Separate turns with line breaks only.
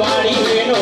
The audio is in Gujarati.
વાણી બેનો